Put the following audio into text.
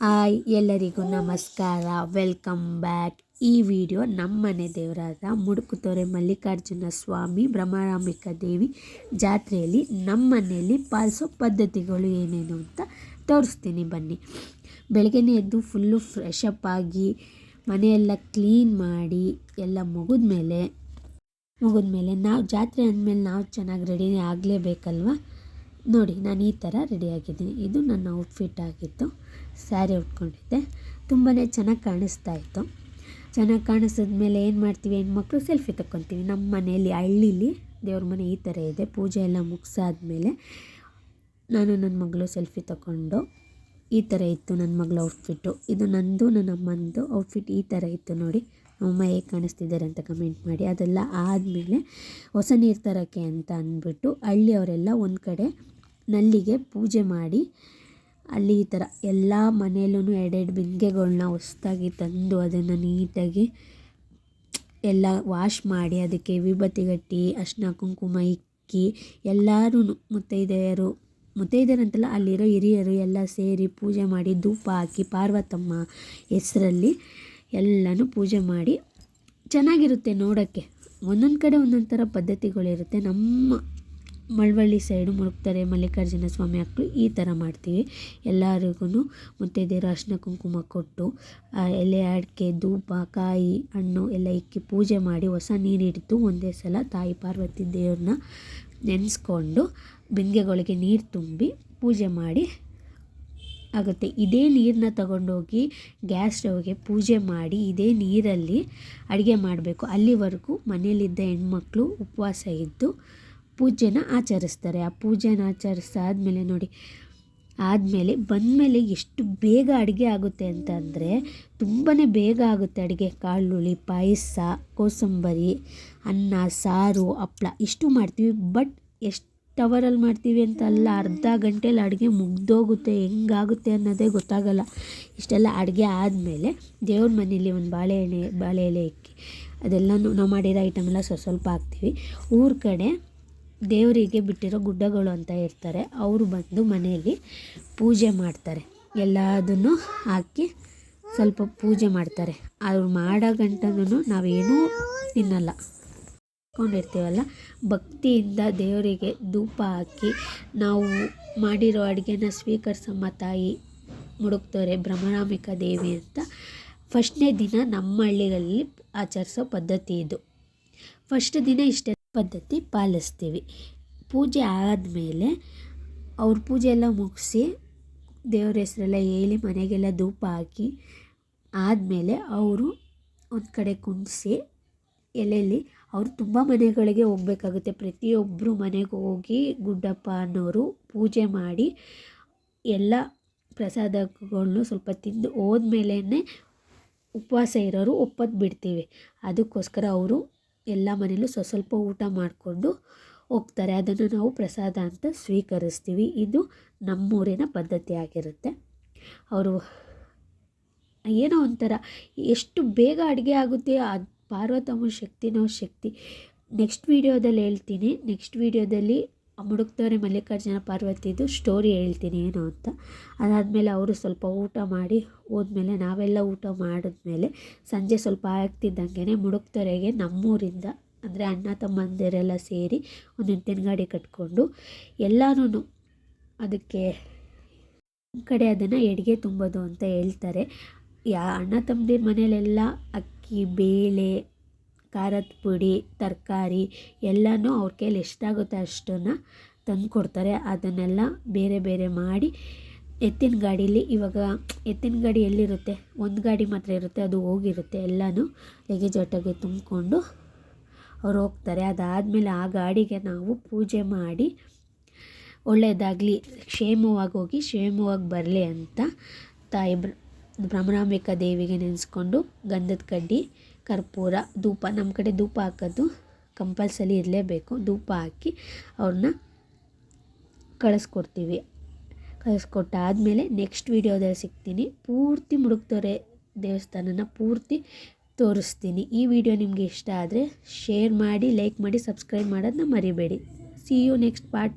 Hi, ಎಲ್ಲರಿಗೂ ನಮಸ್ಕಾರ. Welcome back ಈ ವಿಡಿಯೋ ನಮ್ಮನೆ ದೇವರಾದ ಮುಡುಕುತೊರೆ ಮಲ್ಲಿಕಾರ್ಜುನ ಸ್ವಾಮಿ ಬ್ರಹ್ಮರಾಮಿಕಾ ದೇವಿ ಜಾತ್ರೆಯಲ್ಲಿ ನಮ್ಮನೆಯಲ್ಲಿ ಪಾಲಿಸೋ ಪದ್ಧತಿಗಳು ಏನೇನು ಅಂತ ತೋರಿಸ್ತೀನಿ ಬನ್ನಿ. ಬೆಳಗ್ಗೆನೇ ಎದ್ದು ಫುಲ್ಲು ಫ್ರೆಶ್ ಅಪ್ ಆಗಿ ಮನೆಯೆಲ್ಲ ಕ್ಲೀನ್ ಮಾಡಿ ಎಲ್ಲ ಮುಗಿದ್ಮೇಲೆ ಮುಗಿದ್ಮೇಲೆ ನಾವು ಜಾತ್ರೆ ಅಂದಮೇಲೆ ನಾವು ಚೆನ್ನಾಗಿ ರೆಡಿನೇ ಆಗಲೇಬೇಕಲ್ವ? ನೋಡಿ, ನಾನು ಈ ಥರ ರೆಡಿಯಾಗಿದ್ದೀನಿ ಇದು ನನ್ನ ಔಟ್ಫಿಟ್ ಆಗಿತ್ತು ಸ್ಯಾರಿ ಉಟ್ಕೊಂಡಿದ್ದೆ. ತುಂಬಾ ಚೆನ್ನಾಗಿ ಕಾಣಿಸ್ತಾ ಇತ್ತು. ಚೆನ್ನಾಗಿ ಕಾಣಿಸಿದ ಮೇಲೆ ಏನು ಮಾಡ್ತೀವಿ, ಹೆಣ್ಮಕ್ಳು ಸೆಲ್ಫಿ ತಗೊತೀವಿ ನಮ್ಮ ಮನೆಯಲ್ಲಿ, ಹಳ್ಳೀಲಿ ದೇವ್ರ ಮನೆ ಈ ಥರ ಇದೆ. ಪೂಜೆ ಎಲ್ಲ ಮುಗಿಸಾದ್ಮೇಲೆ ನಾನು ನನ್ನ ಮಗಳು ಸೆಲ್ಫಿ ತಗೊಂಡು ಈ ಥರ ಇತ್ತು ನನ್ನ ಮಗಳ ಔಟ್ಫಿಟ್ಟು ಇದು ನಂದು, ನನ್ನ ಅಮ್ಮಂದು ಔಟ್ಫಿಟ್ ಈ ಥರ ಇತ್ತು ನೋಡಿ. ಅಮ್ಮ ಹೇಗೆ ಕಾಣಿಸ್ತಿದ್ದಾರೆ ಅಂತ ಕಮೆಂಟ್ ಮಾಡಿ. ಅದೆಲ್ಲ ಆದಮೇಲೆ ಹೊಸ ನೀರು ತರೋಕ್ಕೆ ಅಂತ ಅಂದ್ಬಿಟ್ಟು ಹಳ್ಳಿಯವರೆಲ್ಲ ಒಂದು ಕಡೆ ನಲ್ಲಿಗೆ ಪೂಜೆ ಮಾಡಿ ಅಲ್ಲಿ ಈ ಥರ ಎಲ್ಲ ಮನೆಯಲ್ಲೂ ಎರಡೆರಡು ಬಿಂದಿಗೆಗಳನ್ನ ಹೊಸ್ದಾಗಿ ತಂದು ಅದನ್ನು ನೀಟಾಗಿ ಎಲ್ಲ ವಾಶ್ ಮಾಡಿ ಅದಕ್ಕೆ ವಿಭೂತಿಗಟ್ಟಿ ಅರ್ಶಿನ ಕುಂಕುಮ ಇಕ್ಕಿ ಎಲ್ಲರೂ ಮುತ್ತೈದೆಯರು, ಮುತ್ತೈದೆಯರಂತೆಲ್ಲ ಅಲ್ಲಿರೋ ಹಿರಿಯರು ಎಲ್ಲ ಸೇರಿ ಪೂಜೆ ಮಾಡಿ ಧೂಪ ಹಾಕಿ ಪಾರ್ವತಮ್ಮ ಹೆಸರಲ್ಲಿ ಎಲ್ಲನೂ ಪೂಜೆ ಮಾಡಿ ಚೆನ್ನಾಗಿರುತ್ತೆ ನೋಡೋಕ್ಕೆ. ಒಂದೊಂದು ಕಡೆ ಒಂದೊಂದು ಥರ ಪದ್ಧತಿಗಳಿರುತ್ತೆ. ನಮ್ಮ ಮಳವಳ್ಳಿ ಸೈಡು ಮುಳುಗ್ತಾರೆ ಮಲ್ಲಿಕಾರ್ಜುನ ಸ್ವಾಮಿ ಹಾಕ್ಲು ಈ ಥರ ಮಾಡ್ತೀವಿ. ಎಲ್ಲರಿಗೂ ಮುತ್ತೈದೆಯರು ಅರ್ಶಿನ ಕುಂಕುಮ ಕೊಟ್ಟು ಎಲೆ, ಅಡಿಕೆ, ಧೂಪ, ಕಾಯಿ, ಹಣ್ಣು ಎಲ್ಲ ಇಕ್ಕಿ ಪೂಜೆ ಮಾಡಿ ಹೊಸ ನೀರು ಹಿಡಿದು ಒಂದೇ ಸಲ ತಾಯಿ ಪಾರ್ವತಿ ದೇವ್ರನ್ನ ನೆನೆಸ್ಕೊಂಡು, ಬಿಂದಿಗೆಗಳಿಗೆ ನೀರು ತುಂಬಿ ಪೂಜೆ ಮಾಡಿ ಆಗುತ್ತೆ. ಇದೇ ನೀರನ್ನ ತಗೊಂಡೋಗಿ ಗ್ಯಾಸ್ ಸ್ಟವ್ಗೆ ಪೂಜೆ ಮಾಡಿ ಇದೇ ನೀರಲ್ಲಿ ಅಡುಗೆ ಮಾಡಬೇಕು. ಅಲ್ಲಿವರೆಗೂ ಮನೆಯಲ್ಲಿದ್ದ ಹೆಣ್ಮಕ್ಳು ಉಪವಾಸ ಇದ್ದು ಪೂಜೆನ ಆಚರಿಸ್ತಾರೆ. ಆ ಪೂಜೆನ ಆಚರಿಸಾದ್ಮೇಲೆ ನೋಡಿ, ಆದಮೇಲೆ ಬಂದಮೇಲೆ ಎಷ್ಟು ಬೇಗ ಅಡುಗೆ ಆಗುತ್ತೆ ಅಂತಂದರೆ ತುಂಬಾ ಬೇಗ ಆಗುತ್ತೆ ಅಡುಗೆ. ಕಾಳುಳ್ಳಿ ಪಾಯಸ, ಕೋಸಂಬರಿ, ಅನ್ನ, ಸಾರು, ಹಪ್ಳ, ಇಷ್ಟು ಮಾಡ್ತೀವಿ. ಬಟ್ ಎಷ್ಟು ಟವರಲ್ಲಿ ಮಾಡ್ತೀವಿ ಅಂತ ಅಲ್ಲ, ಅರ್ಧ ಗಂಟೆಯಲ್ಲಿ ಅಡುಗೆ ಮುಗ್ದೋಗುತ್ತೆ, ಹೆಂಗಾಗುತ್ತೆ ಅನ್ನೋದೇ ಗೊತ್ತಾಗಲ್ಲ. ಇಷ್ಟೆಲ್ಲ ಅಡುಗೆ ಆದಮೇಲೆ ದೇವ್ರ ಮನೇಲಿ ಒಂದು ಬಾಳೆ ಎಣ್ಣೆ, ಬಾಳೆ ಎಲೆ ಇಕ್ಕಿ, ಅದೆಲ್ಲನೂ ನಾವು ಮಾಡಿರೋ ಐಟಮ್ ಎಲ್ಲ ಸ್ವಲ್ಪ ಸ್ವಲ್ಪ ಹಾಕ್ತೀವಿ. ಊರ ಕಡೆ ದೇವರಿಗೆ ಬಿಟ್ಟಿರೋ ಗುಡ್ಡಗಳು ಅಂತ ಇರ್ತಾರೆ, ಅವರು ಬಂದು ಮನೆಯಲ್ಲಿ ಪೂಜೆ ಮಾಡ್ತಾರೆ. ಎಲ್ಲದನ್ನು ಹಾಕಿ ಸ್ವಲ್ಪ ಪೂಜೆ ಮಾಡ್ತಾರೆ. ಅವ್ರು ಮಾಡೋ ಗಂಟನೂ ನಾವೇನೂ ತಿನ್ನಲ್ಲ. ಕೊಂಡಿರ್ತೀವಲ್ಲ ಭಕ್ತಿಯಿಂದ ದೇವರಿಗೆ ಧೂಪ ಹಾಕಿ ನಾವು ಮಾಡಿರೋ ಅಡುಗೆನ ಸ್ವೀಕರಿಸಮ್ಮ ತಾಯಿ ಮುಡುಕ್ತವ್ರೆ ಭ್ರಮರಾಮಿಕ ದೇವಿ ಅಂತ. ಫಸ್ಟ್ನೇ ದಿನ ನಮ್ಮ ಹಳ್ಳಿಗಳಲ್ಲಿ ಆಚರಿಸೋ ಪದ್ಧತಿ ಇದು. ಫಸ್ಟ್ ದಿನ ಇಷ್ಟೇ ಪದ್ಧತಿ ಪಾಲಿಸ್ತೀವಿ. ಪೂಜೆ ಆದಮೇಲೆ ಅವ್ರ ಪೂಜೆ ಎಲ್ಲ ಮುಗಿಸಿ ದೇವ್ರ ಹೆಸರೆಲ್ಲ ಹೇಳಿ ಮನೆಗೆಲ್ಲ ಧೂಪ ಹಾಕಿ ಆದಮೇಲೆ ಅವರು ಒಂದು ಕಡೆ ಕುಂದಿಸಿ ಎಲೆಯಲ್ಲಿ ಅವರು ತುಂಬ ಮನೆಗಳಿಗೆ ಹೋಗ್ಬೇಕಾಗುತ್ತೆ. ಪ್ರತಿಯೊಬ್ಬರು ಮನೆಗೆ ಹೋಗಿ ಗುಡ್ಡಪ್ಪ ಅನ್ನೋರು ಪೂಜೆ ಮಾಡಿ ಎಲ್ಲ ಪ್ರಸಾದಗಳನ್ನು ಸ್ವಲ್ಪ ತಿಂದು ಹೋದ್ಮೇಲೇ ಉಪವಾಸ ಇರೋರು ಒಪ್ಪತ್ತು ಬಿಡ್ತೀವಿ. ಅದಕ್ಕೋಸ್ಕರ ಅವರು ಎಲ್ಲ ಮನೇಲೂ ಸ್ವಲ್ಪ ಸ್ವಲ್ಪ ಊಟ ಮಾಡಿಕೊಂಡು ಹೋಗ್ತಾರೆ. ಅದನ್ನು ನಾವು ಪ್ರಸಾದ ಅಂತ ಸ್ವೀಕರಿಸ್ತೀವಿ. ಇದು ನಮ್ಮೂರಿನ ಪದ್ಧತಿ ಆಗಿರುತ್ತೆ. ಅವರು ಏನೋ ಒಂಥರ ಎಷ್ಟು ಬೇಗ ಅಡುಗೆ ಆಗುತ್ತೆ, ಅದು ಪಾರ್ವತಮ್ಮ ಶಕ್ತಿನೋ ಶಕ್ತಿ. ನೆಕ್ಸ್ಟ್ ವೀಡಿಯೋದಲ್ಲಿ ಹೇಳ್ತೀನಿ. ನೆಕ್ಸ್ಟ್ ವೀಡಿಯೋದಲ್ಲಿ ಮುಡುಕ್ತವ್ರೆ ಮಲ್ಲಿಕಾರ್ಜುನ ಪಾರ್ವತಿದು ಸ್ಟೋರಿ ಹೇಳ್ತೀನಿ ಏನು ಅಂತ. ಅದಾದಮೇಲೆ ಅವರು ಸ್ವಲ್ಪ ಊಟ ಮಾಡಿ ಹೋದ್ಮೇಲೆ ನಾವೆಲ್ಲ ಊಟ ಮಾಡಿದ್ಮೇಲೆ ಸಂಜೆ ಸ್ವಲ್ಪ ಆಗ್ತಿದ್ದಂಗೆ ಮುಡುಕ್ತೊರೆಗೆ ನಮ್ಮೂರಿಂದ, ಅಂದರೆ ಅಣ್ಣ ತಮ್ಮಂದಿರೆಲ್ಲ ಸೇರಿ ಒಂದು ಎತ್ತಿನ ಗಾಡಿ ಕಟ್ಕೊಂಡು ಎಲ್ಲನೂ ಅದಕ್ಕೆ ಕಡೆ ಅದನ್ನು ಎಡಿಗೆ ತುಂಬೋದು ಅಂತ ಹೇಳ್ತಾರೆ. ಯಾ ಅಣ್ಣ ತಮ್ಮದಿರ ಮನೇಲೆಲ್ಲ ಅಕ್ಕಿ ಬೇಳೆ, ಖಾರದ ಪುಡಿ, ತರಕಾರಿ ಎಲ್ಲನೂ ಅವ್ರ ಕೈಲಿ ಎಷ್ಟಾಗುತ್ತೆ ಅಷ್ಟನ್ನು ತಂದು ಕೊಡ್ತಾರೆ ಅದನ್ನೆಲ್ಲ ಬೇರೆ ಬೇರೆ ಮಾಡಿ ಎತ್ತಿನ ಗಾಡೀಲಿ ಇವಾಗ ಎತ್ತಿನ ಗಾಡಿ ಎಲ್ಲಿರುತ್ತೆ? ಒಂದು ಗಾಡಿ ಮಾತ್ರ ಇರುತ್ತೆ, ಅದು ಹೋಗಿರುತ್ತೆ. ಎಲ್ಲನೂ ಲಗೇಜ್ ಒಟ್ಟಿಗೆ ತುಂಬಿಕೊಂಡು ಅವ್ರು ಹೋಗ್ತಾರೆ. ಅದಾದಮೇಲೆ ಆ ಗಾಡಿಗೆ ನಾವು ಪೂಜೆ ಮಾಡಿ ಒಳ್ಳೆಯದಾಗಲಿ, ಕ್ಷೇಮವಾಗಿ ಹೋಗಿ, ಕ್ಷೇಮವಾಗಿ ಬರಲಿ ಅಂತ ತಾಯಿ ಭ್ರಮರಾಂಬಿಕಾ ದೇವಿಗೆ ನೆನೆಸ್ಕೊಂಡು ಗಂಧದ ಕಡ್ಡಿ, ಕರ್ಪೂರ, ಧೂಪ ನಮ್ಮ ಕಡೆ ಧೂಪ ಹಾಕೋದು ಕಂಪಲ್ಸರಿ ಇರಲೇಬೇಕು. ಧೂಪ ಹಾಕಿ ಅವ್ರನ್ನ ಕಳಿಸ್ಕೊಡ್ತೀವಿ. ಕಳಿಸ್ಕೊಟ್ಟಾದಮೇಲೆ ನೆಕ್ಸ್ಟ್ ವೀಡಿಯೋದಲ್ಲಿ ಸಿಗ್ತೀನಿ. ಪೂರ್ತಿ ಮುಡುಕ್ತೋರೆ ದೇವಸ್ಥಾನನ ಪೂರ್ತಿ ತೋರಿಸ್ತೀನಿ. ಈ ವಿಡಿಯೋ ನಿಮಗೆ ಇಷ್ಟ ಆದರೆ ಶೇರ್ ಮಾಡಿ ಲೈಕ್ ಮಾಡಿ ಸಬ್ಸ್ಕ್ರೈಬ್ ಮಾಡೋದನ್ನ ಮರಿಬೇಡಿ. C you next part